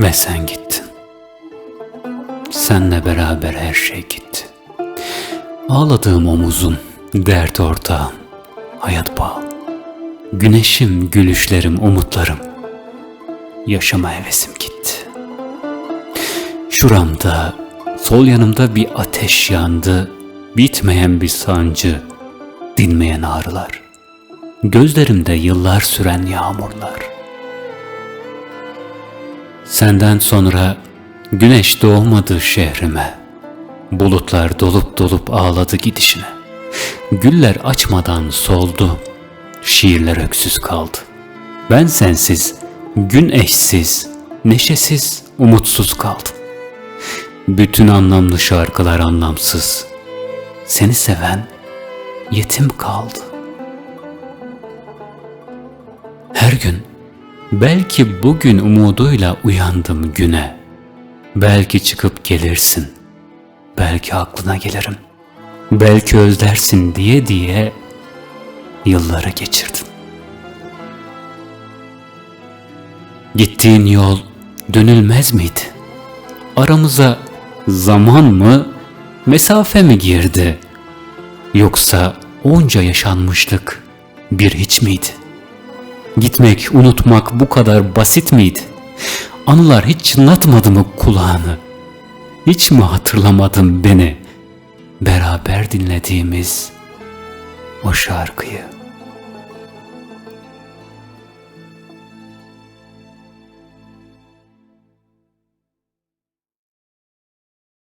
Ve sen gittin. Senle beraber her şey gitti. Ağladığım omuzum, dert ortağım, hayat bağım. Güneşim, gülüşlerim, umutlarım. Yaşama hevesim gitti. Şuramda, sol yanımda bir ateş yandı. Bitmeyen bir sancı, dinmeyen ağrılar. Gözlerimde yıllar süren yağmurlar. Senden sonra güneş doğmadı şehrime. Bulutlar dolup dolup ağladı gidişine. Güller açmadan soldu. Şiirler öksüz kaldı. Ben sensiz, gün eşsiz, neşesiz, umutsuz kaldım. Bütün anlamlı şarkılar anlamsız. Seni seven yetim kaldı. Her gün belki bugün umuduyla uyandım güne. Belki çıkıp gelirsin. Belki aklına gelirim. Belki özlersin diye diye yılları geçirdim. Gittiğin yol dönülmez miydi? Aramıza zaman mı, mesafe mi girdi? Yoksa onca yaşanmışlık bir hiç miydi? Gitmek, unutmak bu kadar basit miydi? Anılar hiç çınlatmadı mı kulağını? Hiç mi hatırlamadın beni? Beraber dinlediğimiz o şarkıyı.